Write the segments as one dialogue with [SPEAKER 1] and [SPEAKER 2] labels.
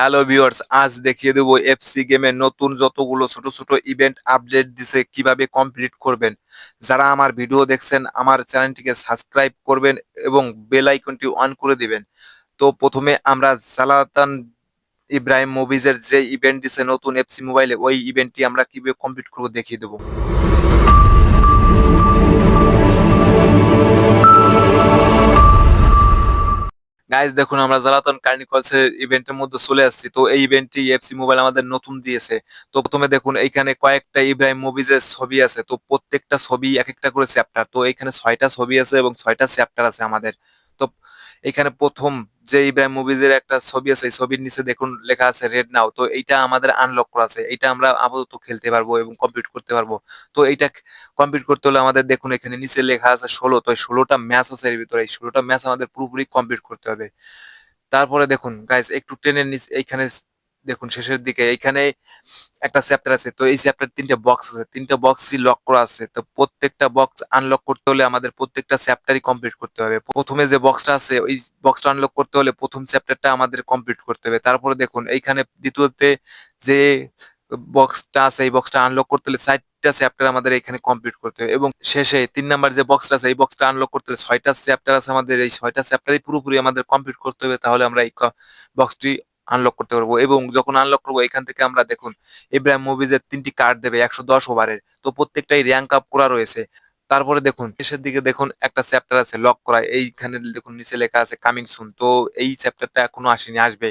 [SPEAKER 1] Hello viewers আজ দেখিয়ে দেবো এফসি গেমে নতুন যতগুলো ছোট ছোট ইভেন্ট আপডেট দিছে, কীভাবে কমপ্লিট করবেন। যারা আমার ভিডিও দেখছেন, আমার চ্যানেলটিকে সাবস্ক্রাইব করবেন এবং বেল আইকনটি অন করে দিবেন। তো প্রথমে আমরা সালাতান ইব্রাহিম মুভিজের যে ইভেন্ট দিছে, নতুন এফসি মোবাইলে ওই ইভেন্টটি আমরা কীভাবে কমপ্লিট করব দেখিয়ে দেবো। গাইজ দেখুন, আমরা জালাতন কার্নিকলস এর ইভেন্টের মধ্যে চলে আসছি। তো এই ইভেন্টটি এফসি মোবাইল আমাদের নতুন দিয়েছে। তো প্রথমে দেখুন, এইখানে কয়েকটা ইব্রাহিম মুভিজের ছবি আছে। তো প্রত্যেকটা ছবি এক একটা করে চ্যাপ্টার তো এখানে ছয়টা ছবি আছে এবং ছয়টা চ্যাপ্টার আছে আমাদের। তো এখানে প্রথম যে ইব্রাহিম মুভিজের একটা ছবি আছে, এই ছবির নিচে দেখুন লেখা আছে রেড নাও তো এইটা আমাদের আনলক করা আছে। এটা আমরা আপাতত খেলতে পারব এবং কমপ্লিট করতে পারব। তো এইটা কমপ্লিট করতে হলে আমাদের দেখুন এখানে নিচে লেখা আছে ষোলো। তো ষোলোটা ম্যাচ আছে এর ভিতরে। এই ষোলোটা ম্যাচ আমাদের পুরোপুরি কমপ্লিট করতে হবে। তারপরে দেখুন গাইস একটু টেনের নিচে এইখানে দেখুন, শেষের দিকে এইখানে একটা চ্যাপ্টার আছে। তো এই চ্যাপ্টার তিনটে বক্স আছে। তিনটে বক্সই লক করা আছে। তো প্রত্যেকটা বক্স আনলক করতে হলে আমাদের প্রত্যেকটা চ্যাপ্টারই কমপ্লিট করতে হবে। প্রথমে যে বক্সটা আছে, ওই বক্সটা আনলক করতে হলে প্রথম চ্যাপ্টারটা আমাদের কমপ্লিট করতে হবে। তারপরে দেখুন, এইখানে দ্বিতীয়তে যে বক্সটা আছে, এই বক্সটা আনলক করতে হলে চারটা চ্যাপ্টার আমাদের এখানে কমপ্লিট করতে হবে। এবং শেষে তিন নাম্বার যে বক্সটা আছে, এই বক্সটা আনলক করতে হলে ছয়টা চ্যাপ্টার আছে আমাদের। এই ছয়টা চ্যাপ্টারই পুরোপুরি আমাদের কমপ্লিট করতে হবে। তাহলে আমরা এই বক্সটি আনলক করতে পারব এবং যখন আনলক করব, এখান থেকে আমরা দেখুন ইব্রাহিম মুভিজের তিনটি কার্ড দেবে একশো দশ ওভারের তো প্রত্যেকটাই র্যাঙ্ক আপ করা রয়েছে। তারপরে দেখুন, শেষের দিকে দেখুন একটা চ্যাপ্টার আছে লক করা। এইখানে দেখুন, নিচে লেখা আছে কামিং সুন তো এই চ্যাপ্টারটা এখনও আসেনি, আসবে।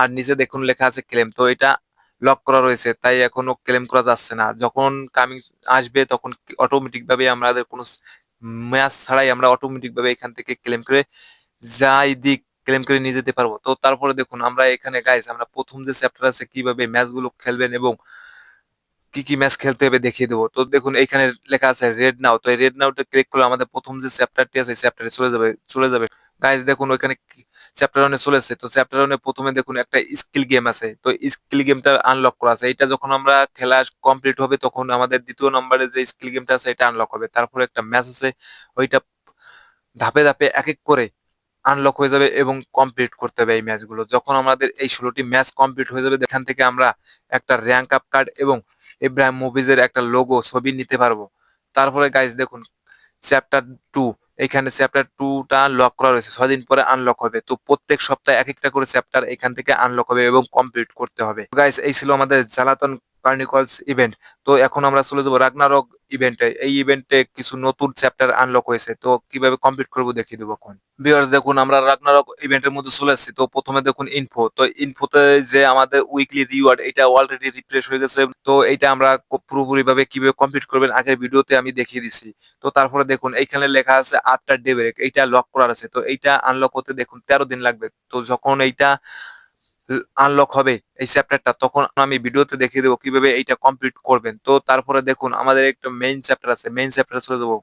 [SPEAKER 1] আর নিচে দেখুন, লেখা আছে ক্লেম তো এটা লক করা রয়েছে, তাই এখনও ক্লেম করা যাচ্ছে না। যখন কামিং আসবে, তখন অটোমেটিক ভাবে আমাদের কোনো ম্যাচ ছাড়াই আমরা অটোমেটিক ভাবে এখান থেকে ক্লেম করে যাই দিক ক্লেম করে নিয়ে যেতে পারব। তো তারপরে দেখুন, আমরা এখানে গাইস আমরা প্রথম যে চ্যাপ্টার আছে, কীভাবে ম্যাচগুলো খেলবেন এবং কি কি ম্যাচ খেলতে হবে দেখিয়ে দেবো। তো দেখুন, এখানে লেখা আছে রেড নাও তো এই রেড নাওটা ক্লিক করলে আমাদের প্রথম যে চ্যাপ্টারটি আছে চ্যাপ্টারে চলে যাবে চলে যাবে। গাইজ দেখুন, ওইখানে চ্যাপ্টার ওয়ানে চলে এসেছে। তো চ্যাপ্টার ওয়ানে প্রথমে দেখুন, একটা স্কিল গেম আছে। তো স্কিল গেমটা আনলক করা আছে। এটা যখন আমরা খেলা কমপ্লিট হবে, তখন আমাদের দ্বিতীয় নম্বরে যে স্কিল গেমটা আছে, এটা আনলক হবে। তারপরে একটা ম্যাচ আছে, ওইটা ধাপে ধাপে এক এক করে আনলক হয়ে যাবে এবং কমপ্লিট করতে হবে এই ম্যাচগুলো যখন আমাদের এই ষোলোটি ম্যাচ কমপ্লিট হয়ে যাবে, এখান থেকে আমরা একটা র্যাঙ্ক আপ কার্ড এবং ইব্রাহিম মুভিজের একটা লোগো ছবি নিতে পারব। তারপরে গাইজ দেখুন চ্যাপ্টার টু এখানে চ্যাপ্টার টুটা লক করা রয়েছে ছয় দিন পরে আনলক হবে। তো প্রত্যেক সপ্তাহে এক একটা করে চ্যাপ্টার এখান থেকে আনলক হবে এবং কমপ্লিট করতে হবে। গাইস এই ছিল আমাদের জ্বালাতন কার্নিকলস ইভেন্ট তো এখন আমরা চলে যাব রাগনারক ইভেন্টে এই ইভেন্টে কিছু নতুন চ্যাপ্টার আনলক হয়েছে। তো কীভাবে কমপ্লিট করব দেখিয়ে দেবো এখন। ভিউয়ার্স দেখুন, আমরা রাগনারক ইভেন্টের মধ্যে চলে এসেছি। তো প্রথমে দেখুন ইনফো তো ইনফোতে যে আমাদের উইকলি রিওয়ার্ড এটা অলরেডি রিফ্রেশ হয়ে গেছে। তো এইটা আমরা পুরোপুরি ভাবে কীভাবে কমপ্লিট করবেন, আগের ভিডিওতে আমি দেখিয়ে দিছি। তো তারপরে দেখুন, এইখানে লেখা আছে আটটা ডে ব্রেক এইটা লক করার আছে। তো এইটা আনলক হতে দেখুন তেরো দিন লাগবে। তো যখন এইটা আনলক হবে এই চ্যাপ্টারটা তখন আমি ভিডিওতে দেখিয়ে দেবো কীভাবে এইটা কমপ্লিট করবেন। তো তারপরে দেখুন, আমাদের একটা মেইন চ্যাপ্টার আছে মেইন চ্যাপ্টার চলে দেবো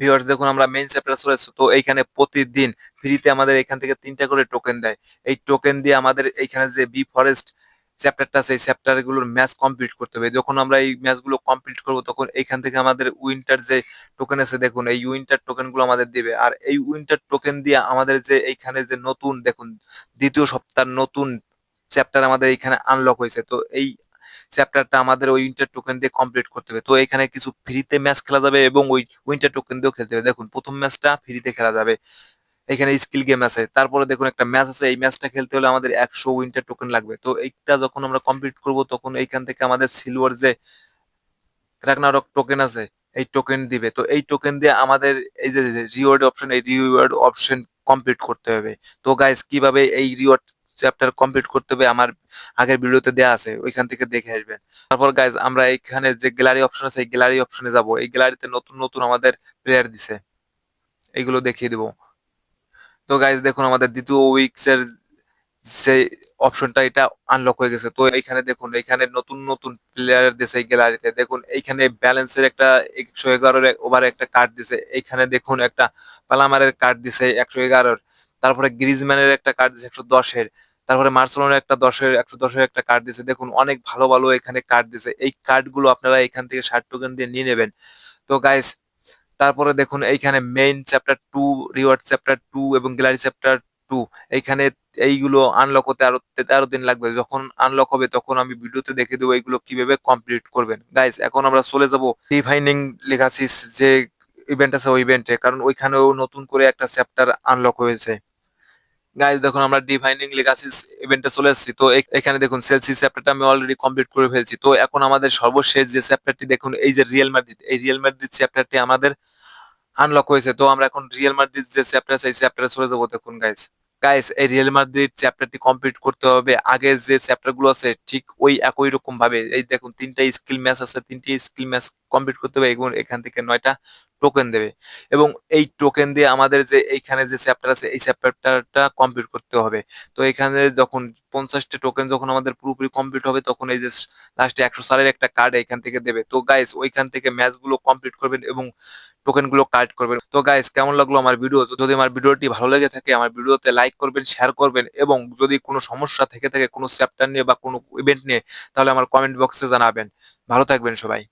[SPEAKER 1] ভিউয়ার্স দেখুন আমরা মেইন চ্যাপ্টার চলে তো এইখানে প্রতিদিন ফ্রিতে আমাদের এখান থেকে তিনটা করে টোকেন দেয়। এই টোকেন দিয়ে আমাদের এইখানে যে বি ফরেস্ট চ্যাপ্টারটা আছে, এই চ্যাপ্টারগুলোর ম্যাচ কমপ্লিট করতে হবে। যখন আমরা এই ম্যাচগুলো কমপ্লিট করব, তখন এইখান থেকে আমাদের উইন্টার যে টোকেন আছে, দেখুন, এই উইন্টার টোকেনগুলো আমাদের দেবে। আর এই উইন্টার টোকেন দিয়ে আমাদের যে এইখানে যে নতুন, দেখুন, দ্বিতীয় সপ্তাহ নতুন চ্যাপ্টার আমাদের এইখানে আনলক হয়েছে। তো এই চ্যাপ্টারটা আমাদের ওই উইন্টার টোকেন দিয়ে কমপ্লিট করতে হবে। তো এখানে কিছু ফ্রিতে ম্যাচ খেলা যাবে এবং ওই উইন্টার টোকেন দিয়েও খেলতে হবে। দেখুন, প্রথম ম্যাচটা ফ্রিতে খেলা যাবে। এখানে স্কিল গেম আছে। তারপরে দেখুন একটা ম্যাচ আছে, এই ম্যাচটা খেলতে হলে আমাদের একশো উইন্টার টোকেন লাগবে। তো এইটা যখন আমরা কমপ্লিট করব, তখন এইখান থেকে আমাদের সিলভার যে রাগনারক টোকেন আছে, এই টোকেন দিবে। তো এই টোকেন দিয়ে আমাদের এই যে রিওয়ার্ড অপশন এই রিওয়ার্ড অপশন কমপ্লিট করতে হবে। তো গাইস কীভাবে এই রিওয়ার্ড চ্যাপ্টার কমপ্লিট করতে হবে আমার আগের ভিডিওতে দেওয়া আছে, ওইখান থেকে দেখে আসবেন। তারপর গাইজ আমরা এখানে যে গ্যালারি অপশন আছে, এই গ্যালারি অপশনে যাব। এই গ্যালারিতে নতুন নতুন আমাদের প্লেয়ার দিছে। এইগুলো দেখিয়ে দিব। তো গাইজ দেখুন আমাদের দ্বিতীয় উইকস এর যে অপশনটা এটা আনলক হয়ে গেছে। তো এইখানে দেখুন, এইখানে নতুন নতুন প্লেয়ার এই গ্যালারিতে দেখুন, এইখানে ব্যালেন্সের একটা একশো এগারোর ওভারে একটা কার্ড দিছে। এইখানে দেখুন একটা পালামারের কার্ড দিছে একশো এগারোর। তারপরে গ্রিজম্যানের একটা কার্ড দিছে একশো দশের। তারপরে মার্সেলোনার একটা দশের, একশো দশের একটা কার্ড দিছে। দেখুন, অনেক ভালো ভালো এখানে কার্ড দিছে। এই কার্ডগুলো আপনারা এখান থেকে ষাট টোকেন দিয়ে নিয়ে নেবেন। তো গাইস তারপরে দেখুন এইখানে main chapter two reward chapter two এবং গ্যালারি চ্যাপ্টার টু এইখানে এইগুলো আনলক হতে আরও তেরো দিন লাগবে। যখন আনলক হবে তখন আমি ভিডিওতে দেখে দেবো এইগুলো কীভাবে কমপ্লিট করবেন। গাইজ এখন আমরা চলে যাব ডিফাইনিং লেগাসিস যে ইভেন্ট আছে ওই ইভেন্টে কারণ ওইখানেও নতুন করে একটা চ্যাপ্টার আনলক হয়েছে। গাইজ দেখুন, আমরা ডিভাইনিং লেগাসিস ইভেন্টে চলে এসেছি। তো এখানে দেখুন সেলসি চ্যাপ্টারটা আমি অলরেডি কমপ্লিট করে ফেলছি। তো এখন আমাদের সর্বশেষ যে চ্যাপ্টারটি দেখুন, এই যে রিয়েল মাদ্রিদ এই রিয়েল মাদ্রিদ চ্যাপ্টারটি আমাদের আনলক হয়েছে। তো আমরা এখন রিয়েল মাদ্রিদ যে চ্যাপ্টার এই চ্যাপ্টারে চলে যাব, দেখুন গাইজ গাইস এই রিয়েল মাদ্রিদ চ্যাপ্টারটি কমপ্লিট করতে হবে। আগে যে চ্যাপ্টারগুলো আছে, ঠিক ওই একই রকম ভাবে এই দেখুন, তিনটা স্কিল ম্যাচ আছে, তিনটি স্কিল ম্যাচ কমপ্লিট করতে হবে এবং এখান থেকে নয়টা টোকেন দেবে। এবং এই টোকেন দিয়ে আমাদের যে এইখানে যে চ্যাপ্টার আছে, এই চ্যাপ্টারটা কমপ্লিট করতে হবে। তো এখানে যখন পঞ্চাশটা টোকেন যখন আমাদের পুরোপুরি কমপ্লিট হবে, তখন এই যে লাস্টে একশো সালের একটা কার্ড এখান থেকে দেবে। তো গাইস ওইখান থেকে ম্যাচগুলো কমপ্লিট করবেন এবং টোকেনগুলো কালেক্ট করবেন। তো গাইস কেমন লাগল আমার ভিডিও যদি আমার ভিডিওটি ভালো লেগে থাকে, আমার ভিডিওতে লাইক করবেন শেয়ার করবেন এবং যদি কোনো সমস্যা থেকে থাকে, কোনো চ্যাপ্টার নিয়ে বা কোনো ইভেন্ট নিয়ে, তাহলে আমার কমেন্ট বক্সে জানাবেন। ভালো থাকবেন সবাই।